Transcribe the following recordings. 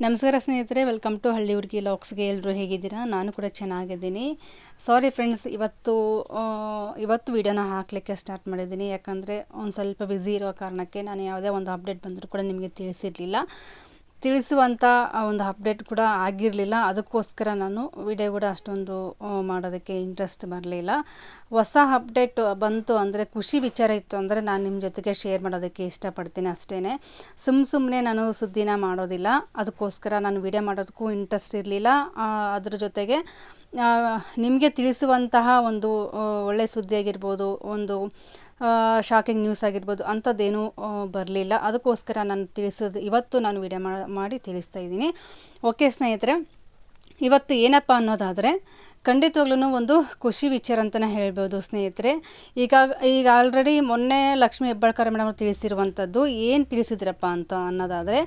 ನಮಸ್ಕಾರ ಸ್ನೇಹಿತರೆ welcome to ಹಳ್ಳಿ ಹುಡುಗಿ ಲಾಕ್ಸ್ಗೆ ಎಲ್ಲರೂ ಹೇಗಿದ್ದೀರಾ? ನಾನು ಕೂಡ ಚೆನ್ನಾಗಿದ್ದೀನಿ. ಸಾರಿ ಫ್ರೆಂಡ್ಸ್ ಇವತ್ತು ಇವತ್ತು ವೀಡಿಯೋನ ಹಾಕಲಿಕ್ಕೆ ಸ್ಟಾರ್ಟ್ ಮಾಡಿದ್ದೀನಿ. ಯಾಕಂದರೆ ಒಂದು ಸ್ವಲ್ಪ ಬ್ಯುಸಿ ಇರೋ ಕಾರಣಕ್ಕೆ ನಾನು ಯಾವುದೇ ಒಂದು ಅಪ್ಡೇಟ್ ಬಂದರೂ ಕೂಡ ನಿಮಗೆ ತಿಳಿಸಿರಲಿಲ್ಲ. ತಿಳಿಸುವಂಥ ಒಂದು ಅಪ್ಡೇಟ್ ಕೂಡ ಆಗಿರಲಿಲ್ಲ. ಅದಕ್ಕೋಸ್ಕರ ನಾನು ವಿಡಿಯೋ ಕೂಡ ಅಷ್ಟೊಂದು ಮಾಡೋದಕ್ಕೆ ಇಂಟ್ರೆಸ್ಟ್ ಬರಲಿಲ್ಲ. ಹೊಸ ಅಪ್ಡೇಟ್ ಬಂತು ಅಂದರೆ, ಖುಷಿ ವಿಚಾರ ಇತ್ತು ಅಂದರೆ, ನಾನು ನಿಮ್ಮ ಜೊತೆಗೆ ಶೇರ್ ಮಾಡೋದಕ್ಕೆ ಇಷ್ಟಪಡ್ತೀನಿ ಅಷ್ಟೇ ಸುಮ್ಮ ಸುಮ್ಮನೆ ನಾನು ಸುದ್ದಿನ ಮಾಡೋದಿಲ್ಲ. ಅದಕ್ಕೋಸ್ಕರ ನಾನು ವಿಡಿಯೋ ಮಾಡೋದಕ್ಕೂ ಇಂಟ್ರೆಸ್ಟ್ ಇರಲಿಲ್ಲ. ಅದ್ರ ಜೊತೆಗೆ ನಿಮಗೆ ತಿಳಿಸುವಂತಹ ಒಂದು ಒಳ್ಳೆಯ ಸುದ್ದಿಯಾಗಿರ್ಬೋದು ಒಂದು ಶಾಕಿಂಗ್ ನ್ಯೂಸ್ ಆಗಿರ್ಬೋದು, ಅಂಥದ್ದೇನೂ ಬರಲಿಲ್ಲ. ಅದಕ್ಕೋಸ್ಕರ ನಾನು ತಿಳಿಸೋದು ಇವತ್ತು ನಾನು ವಿಡಿಯೋ ಮಾಡಿ ತಿಳಿಸ್ತಾ ಇದ್ದೀನಿ. ಓಕೆ ಸ್ನೇಹಿತರೆ ಇವತ್ತು ಏನಪ್ಪ ಅನ್ನೋದಾದರೆ ಖಂಡಿತವಾಗ್ಲೂ ಒಂದು ಖುಷಿ ವಿಚಾರ ಅಂತಲೇ ಹೇಳ್ಬೋದು ಸ್ನೇಹಿತರೆ. ಈಗ ಈಗ ಆಲ್ರೆಡಿ ಮೊನ್ನೆ ಲಕ್ಷ್ಮೀ ಹೆಬ್ಬಾಳ್ಕರ್ ಮೇಡಮ್ ತಿಳಿಸಿರುವಂಥದ್ದು ಏನು ತಿಳಿಸಿದ್ರಪ್ಪ ಅಂತ ಅನ್ನೋದಾದರೆ,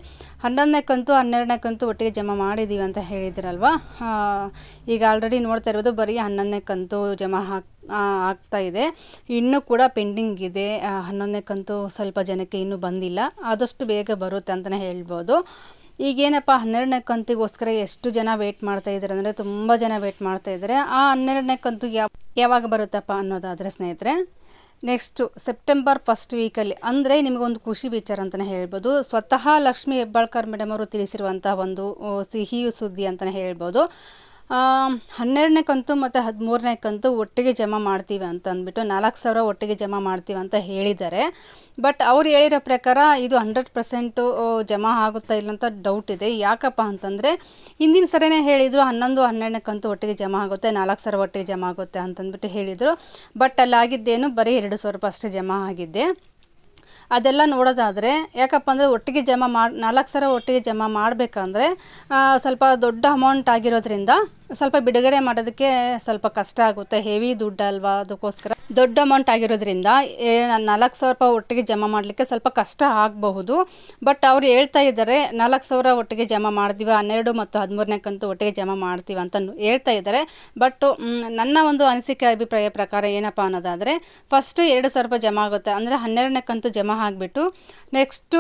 ಹನ್ನೊಂದನೇ ಕಂತು ಹನ್ನೆರಡನೇ ಕಂತು ಒಟ್ಟಿಗೆ ಜಮಾ ಮಾಡಿದ್ದೀವಿ ಅಂತ ಹೇಳಿದ್ರಲ್ವಾ? ಈಗ ಆಲ್ರೆಡಿ ನೋಡ್ತಾ ಇರೋದು ಬರೀ ಹನ್ನೊಂದನೇ ಕಂತು ಜಮಾ ಹಾಕಿ ಆಗ್ತಾ ಇದೆ. ಇನ್ನೂ ಕೂಡ ಪೆಂಡಿಂಗ್ ಇದೆ. ಹನ್ನೊಂದನೇ ಕಂತು ಸ್ವಲ್ಪ ಜನಕ್ಕೆ ಇನ್ನೂ ಬಂದಿಲ್ಲ. ಆದಷ್ಟು ಬೇಗ ಬರುತ್ತೆ ಅಂತಲೇ ಹೇಳ್ಬೋದು. ಈಗೇನಪ್ಪ ಹನ್ನೆರಡನೇ ಕಂತಿಗೋಸ್ಕರ ಎಷ್ಟು ಜನ ವೆಯ್ಟ್ ಮಾಡ್ತಾ ಇದ್ದಾರೆ ಅಂದರೆ ತುಂಬ ಜನ ವೆಯ್ಟ್ ಮಾಡ್ತಾ ಇದ್ದಾರೆ. ಆ ಹನ್ನೆರಡನೇ ಕಂತು ಯಾವ ಯಾವಾಗ ಬರುತ್ತಪ್ಪ ಅನ್ನೋದಾದರೆ ಸ್ನೇಹಿತರೆ ನೆಕ್ಸ್ಟು ಸೆಪ್ಟೆಂಬರ್ ಫಸ್ಟ್ ವೀಕಲ್ಲಿ ಅಂದರೆ ನಿಮಗೊಂದು ಖುಷಿ ವಿಚಾರ ಅಂತಲೇ ಹೇಳ್ಬೋದು. ಸ್ವತಃ ಲಕ್ಷ್ಮೀ ಹೆಬ್ಬಾಳ್ಕರ್ ಮೇಡಮ್ ಅವರು ತಿಳಿಸಿರುವಂಥ ಒಂದು ಸಿಹಿ ಸುದ್ದಿ ಅಂತಲೇ ಹೇಳ್ಬೋದು. ಹನ್ನೆರಡನೇ ಕಂತು ಮತ್ತು ಹದಿಮೂರನೇ ಕಂತು ಒಟ್ಟಿಗೆ ಜಮಾ ಮಾಡ್ತೀವಿ ಅಂತ ಅಂದ್ಬಿಟ್ಟು ನಾಲ್ಕು ಸಾವಿರ ಒಟ್ಟಿಗೆ ಜಮಾ ಮಾಡ್ತೀವಿ ಅಂತ ಹೇಳಿದ್ದಾರೆ. ಬಟ್ ಅವ್ರು ಹೇಳಿರೋ ಪ್ರಕಾರ ಇದು ಹಂಡ್ರೆಡ್ ಪರ್ಸೆಂಟು ಜಮಾ ಆಗುತ್ತಾ ಇಲ್ಲ ಅಂತ ಡೌಟ್ ಇದೆ. ಯಾಕಪ್ಪ ಅಂತಂದರೆ ಹಿಂದಿನ ಸರಿನೇ ಹೇಳಿದರು ಹನ್ನೊಂದು, ಹನ್ನೆರಡನೇ ಕಂತು ಒಟ್ಟಿಗೆ ಜಮಾ ಆಗುತ್ತೆ, ನಾಲ್ಕು ಸಾವಿರ ಒಟ್ಟಿಗೆ ಜಮಾ ಆಗುತ್ತೆ ಅಂತಂದ್ಬಿಟ್ಟು ಹೇಳಿದರು. ಬಟ್ ಅಲ್ಲಿ ಆಗಿದ್ದೇನು ಬರೀ ಎರಡು ಸಾವಿರ ರೂಪಾಯಿ ಅಷ್ಟೇ ಜಮಾ ಆಗಿದ್ದೆ. ಅದೆಲ್ಲ ನೋಡೋದಾದರೆ, ಯಾಕಪ್ಪ ಅಂದರೆ ಒಟ್ಟಿಗೆ ಜಮಾ ಮಾಡಿ, ನಾಲ್ಕು ಸಾವಿರ ಒಟ್ಟಿಗೆ ಜಮಾ ಮಾಡಬೇಕಂದ್ರೆ ಸ್ವಲ್ಪ ದೊಡ್ಡ ಅಮೌಂಟ್ ಆಗಿರೋದ್ರಿಂದ ಸ್ವಲ್ಪ ಬಿಡುಗಡೆ ಮಾಡೋದಕ್ಕೆ ಸ್ವಲ್ಪ ಕಷ್ಟ ಆಗುತ್ತೆ. ಹೆವಿ ದುಡ್ಡು ಅಲ್ವಾ ಅದಕ್ಕೋಸ್ಕರ. ದೊಡ್ಡ ಅಮೌಂಟ್ ಆಗಿರೋದ್ರಿಂದ ನಾಲ್ಕು ಸಾವಿರ ರೂಪಾಯಿ ಒಟ್ಟಿಗೆ ಜಮಾ ಮಾಡಲಿಕ್ಕೆ ಸ್ವಲ್ಪ ಕಷ್ಟ ಆಗಬಹುದು. ಬಟ್ ಅವ್ರು ಹೇಳ್ತಾ ಇದ್ದಾರೆ, ನಾಲ್ಕು ಸಾವಿರ ಒಟ್ಟಿಗೆ ಜಮಾ ಮಾಡ್ತೀವಿ ಹನ್ನೆರಡು ಮತ್ತು ಹದಿಮೂರನೇ ಕಂತು ಒಟ್ಟಿಗೆ ಜಮಾ ಮಾಡ್ತೀವಿ ಅಂತ ಹೇಳ್ತಾ ಇದ್ದಾರೆ. ಬಟ್ ನನ್ನ ಒಂದು ಅನಿಸಿಕೆ ಅಭಿಪ್ರಾಯ ಪ್ರಕಾರ ಏನಪ್ಪ ಅನ್ನೋದಾದರೆ ಫಸ್ಟು ಎರಡು ಸಾವಿರ ರೂಪಾಯಿ ಜಮಾ ಆಗುತ್ತೆ. ಅಂದರೆ ಹನ್ನೆರಡನೇ ಕಂತು ಜಮಾ ಆಗಿಬಿಟ್ಟು ನೆಕ್ಸ್ಟು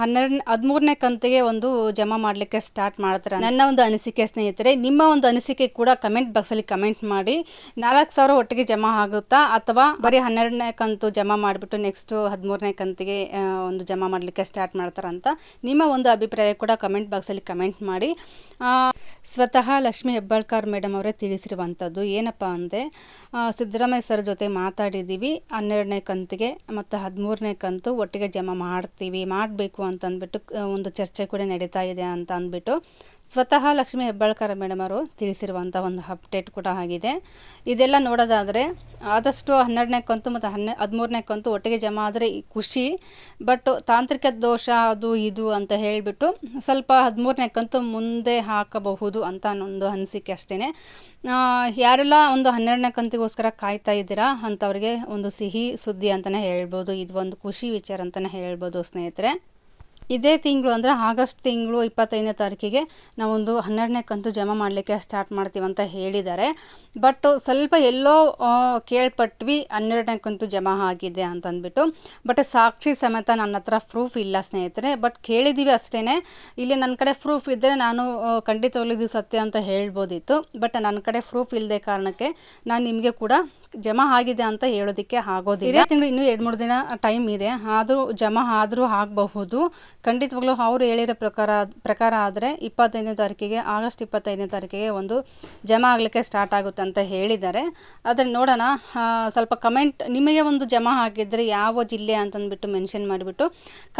ಹನ್ನೆರಡನೇ ಹದಿಮೂರನೇ ಕಂತಿಗೆ ಒಂದು ಜಮಾ ಮಾಡಲಿಕ್ಕೆ ಸ್ಟಾರ್ಟ್ ಮಾಡ್ತಾರೆ ನನ್ನ ಒಂದು ಅನಿಸಿಕೆ ಸ್ನೇಹಿತರೆ, ನಿಮ್ಮ ಒಂದು ಅನಿಸಿಕೆ ಕೂಡ ಕಮೆಂಟ್ ಬಾಕ್ಸಲ್ಲಿ ಕಮೆಂಟ್ ಮಾಡಿ. ನಾಲ್ಕು ಸಾವಿರ ಒಟ್ಟಿಗೆ ಜಮಾ ಆಗುತ್ತಾ ಅಥವಾ ಬರೀ ಹನ್ನೆರಡನೇ ಕಂತು ಜಮಾ ಮಾಡಿಬಿಟ್ಟು ನೆಕ್ಸ್ಟು ಹದಿಮೂರನೇ ಕಂತಿಗೆ ಒಂದು ಜಮಾ ಮಾಡಲಿಕ್ಕೆ ಸ್ಟಾರ್ಟ್ ಮಾಡ್ತಾರಂತ ನಿಮ್ಮ ಒಂದು ಅಭಿಪ್ರಾಯ ಕೂಡ ಕಮೆಂಟ್ ಬಾಕ್ಸಲ್ಲಿ ಕಮೆಂಟ್ ಮಾಡಿ. ಸ್ವತಃ ಲಕ್ಷ್ಮೀ ಹೆಬ್ಬಾಳ್ಕರ್ ಮೇಡಮ್ ಅವರೇ ತಿಳಿಸಿರುವಂಥದ್ದು. ಏನಪ್ಪ ಅಂದರೆ ಸಿದ್ದರಾಮಯ್ಯ ಸರ್ ಜೊತೆ ಮಾತಾಡಿದ್ದೀವಿ ಹನ್ನೆರಡನೇ ಕಂತಿಗೆ ಮತ್ತು ಹದಿಮೂರನೇ ಕಂತು ಒಟ್ಟಿಗೆ ಜಮಾ ಮಾಡ್ತೀವಿ. ಮಾಡಬೇಕು ಅಂತಂದ್ಬಿಟ್ಟು ಒಂದು ಚರ್ಚೆ ಕೂಡ ನಡೀತಾ ಇದೆ ಅಂತ ಅಂದ್ಬಿಟ್ಟು ಸ್ವತಃ ಲಕ್ಷ್ಮೀ ಹೆಬ್ಬಾಳ್ಕರ್ ಮೇಡಮ್ ಅವರು ತಿಳಿಸಿರುವಂಥ ಒಂದು ಅಪ್ಡೇಟ್ ಕೂಡ ಆಗಿದೆ. ಇದೆಲ್ಲ ನೋಡೋದಾದರೆ ಆದಷ್ಟು ಹನ್ನೆರಡನೇ ಕಂತು ಮತ್ತು ಹನ್ನೆ, ಹದಿಮೂರನೇ ಕಂತು ಒಟ್ಟಿಗೆ ಜಮಾ ಆದರೆ ಖುಷಿ. ಬಟ್ ತಾಂತ್ರಿಕ ದೋಷ ಅದು ಇದು ಅಂತ ಹೇಳಿಬಿಟ್ಟು ಸ್ವಲ್ಪ ಹದಿಮೂರನೇ ಕಂತು ಮುಂದೆ ಹಾಕಬಹುದು ಅಂತ ಒಂದು ಅನಿಸಿಕೆ ಅಷ್ಟೇ ಯಾರೆಲ್ಲ ಒಂದು ಹನ್ನೆರಡನೇ ಕಂತಿಗೋಸ್ಕರ ಕಾಯ್ತಾ ಇದ್ದೀರಾ ಅಂಥವ್ರಿಗೆ ಒಂದು ಸಿಹಿ ಸುದ್ದಿ ಅಂತಲೇ ಹೇಳ್ಬೋದು. ಇದು ಒಂದು ಖುಷಿ ವಿಚಾರ ಅಂತಲೇ ಹೇಳ್ಬೋದು ಸ್ನೇಹಿತರೆ. ಇದೇ ತಿಂಗಳು ಅಂದರೆ ಆಗಸ್ಟ್ ತಿಂಗಳು ಇಪ್ಪತ್ತೈದನೇ ತಾರೀಕಿಗೆ ನಾವೊಂದು ಹನ್ನೆರಡನೇ ಕಂತು ಜಮಾ ಮಾಡಲಿಕ್ಕೆ ಸ್ಟಾರ್ಟ್ ಮಾಡ್ತೀವಿ ಅಂತ ಹೇಳಿದ್ದಾರೆ. ಬಟ್ ಸ್ವಲ್ಪ ಎಲ್ಲೋ ಕೇಳ್ಪಟ್ವಿ ಹನ್ನೆರಡನೇ ಕಂತು ಜಮಾ ಆಗಿದೆ ಅಂತ ಅಂದ್ಬಿಟ್ಟು ಬಟ್ ಸಾಕ್ಷಿ ಸಮೇತ ನನ್ನ ಹತ್ರ ಪ್ರೂಫ್ ಇಲ್ಲ ಸ್ನೇಹಿತರೆ. ಬಟ್ ಕೇಳಿದ್ದೀವಿ ಅಷ್ಟೇ ಇಲ್ಲಿ ನನ್ನ ಕಡೆ ಪ್ರೂಫ್ ಇದ್ದರೆ ನಾನು ಖಂಡಿತವಾಗ್ಲೂ ಸತ್ಯ ಅಂತ ಹೇಳ್ಬೋದಿತ್ತು. ಬಟ್ ನನ್ನ ಕಡೆ ಪ್ರೂಫ್ ಇಲ್ಲದೆ ಕಾರಣಕ್ಕೆ ನಾನು ನಿಮಗೆ ಕೂಡ ಜಮಾ ಆಗಿದೆ ಅಂತ ಹೇಳೋದಕ್ಕೆ ಆಗೋದಿಲ್ಲ. ತಿಂಗಳು ಇನ್ನೂ ಎರಡು ಮೂರು ದಿನ ಟೈಮ್ ಇದೆ. ಆದರೂ ಜಮಾ ಆದರೂ ಆಗಬಹುದು. ಖಂಡಿತವಾಗ್ಲೂ ಅವರು ಹೇಳಿರೋ ಪ್ರಕಾರ ಪ್ರಕಾರ ಆದರೆ ಇಪ್ಪತ್ತೈದನೇ ತಾರೀಕಿಗೆ, ಆಗಸ್ಟ್ ಇಪ್ಪತ್ತೈದನೇ ತಾರೀಕಿಗೆ ಒಂದು ಜಮಾ ಆಗಲಿಕ್ಕೆ ಸ್ಟಾರ್ಟ್ ಆಗುತ್ತೆ ಅಂತ ಹೇಳಿದ್ದಾರೆ. ಆದರೆ ನೋಡೋಣ ಸ್ವಲ್ಪ ಕಮೆಂಟ್ ನಿಮಗೆ ಒಂದು ಜಮಾ ಆಗಿದ್ದರೆ ಯಾವ ಜಿಲ್ಲೆ ಅಂತಂದ್ಬಿಟ್ಟು ಮೆನ್ಷನ್ ಮಾಡಿಬಿಟ್ಟು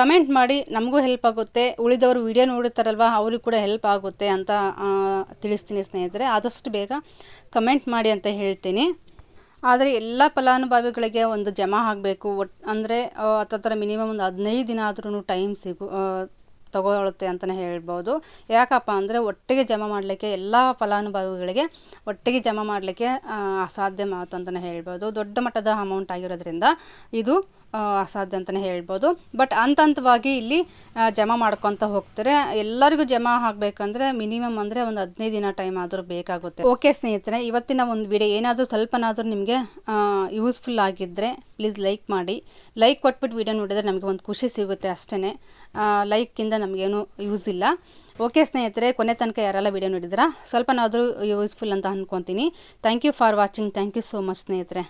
ಕಮೆಂಟ್ ಮಾಡಿ, ನಮಗೂ ಹೆಲ್ಪ್ ಆಗುತ್ತೆ. ಉಳಿದವರು ವಿಡಿಯೋ ನೋಡುತ್ತಾರಲ್ವ ಅವ್ರಿಗೂ ಕೂಡ ಹೆಲ್ಪ್ ಆಗುತ್ತೆ ಅಂತ ತಿಳಿಸ್ತೀನಿ ಸ್ನೇಹಿತರೆ. ಆದಷ್ಟು ಬೇಗ ಕಮೆಂಟ್ ಮಾಡಿ ಅಂತ ಹೇಳ್ತೀನಿ. ಆದರೆ ಎಲ್ಲ ಫಲಾನುಭವಿಗಳಿಗೆ ಒಂದು ಜಮಾ ಆಗಬೇಕು. ಒಟ್ ಅಂದರೆ ಹತ್ತತ್ರ ಮಿನಿಮಮ್ ಒಂದು ಹದಿನೈದು ದಿನ ಆದ್ರೂ ಟೈಮ್ ಸಿಗು ತಗೊಳುತ್ತೆ ಅಂತಲೇ ಹೇಳ್ಬೋದು. ಯಾಕಪ್ಪ ಅಂದರೆ ಒಟ್ಟಿಗೆ ಜಮಾ ಮಾಡಲಿಕ್ಕೆ ಎಲ್ಲ ಫಲಾನುಭವಿಗಳಿಗೆ ಒಟ್ಟಿಗೆ ಜಮಾ ಮಾಡಲಿಕ್ಕೆ ಅಸಾಧ್ಯ ಮಾತು ಅಂತಲೇ ಹೇಳ್ಬೋದು. ದೊಡ್ಡ ಮಟ್ಟದ ಅಮೌಂಟ್ ಆಗಿರೋದ್ರಿಂದ ಇದು ಅಸಾಧ್ಯ ಅಂತಲೇ ಹೇಳ್ಬೋದು. ಬಟ್ ಹಂತ ಹಂತವಾಗಿ ಇಲ್ಲಿ ಜಮಾ ಮಾಡ್ಕೊತ ಹೋಗ್ತಾರೆ. ಎಲ್ಲರಿಗೂ ಜಮಾ ಆಗಬೇಕಂದ್ರೆ ಮಿನಿಮಮ್ ಅಂದರೆ ಒಂದು ಹದಿನೈದು ದಿನ ಟೈಮ್ ಆದರೂ ಬೇಕಾಗುತ್ತೆ. ಓಕೆ ಸ್ನೇಹಿತರೆ, ಇವತ್ತಿನ ಒಂದು ವಿಡಿಯೋ ಏನಾದರೂ ಸ್ವಲ್ಪನಾದರೂ ನಿಮಗೆ ಯೂಸ್ಫುಲ್ ಆಗಿದ್ದರೆ ಪ್ಲೀಸ್ ಲೈಕ್ ಮಾಡಿ. ಲೈಕ್ ಕೊಟ್ಬಿಟ್ಟು ವಿಡಿಯೋ ನೋಡಿದರೆ ನಮಗೆ ಒಂದು ಖುಷಿ ಸಿಗುತ್ತೆ ಅಷ್ಟೇ ಲೈಕಿಂದ ನಮಗೇನು ಯೂಸ್ ಇಲ್ಲ. ಓಕೆ ಸ್ನೇಹಿತರೆ, ಕೊನೆ ತನಕ ಯಾರೆಲ್ಲ ವಿಡಿಯೋ ನೋಡಿದ್ರಾ ಸ್ವಲ್ಪನಾದರೂ ಯೂಸ್ಫುಲ್ ಅಂತ ಅಂದ್ಕೊತೀನಿ thank you for watching thank you so much ಸ್ನೇಹಿತರೆ.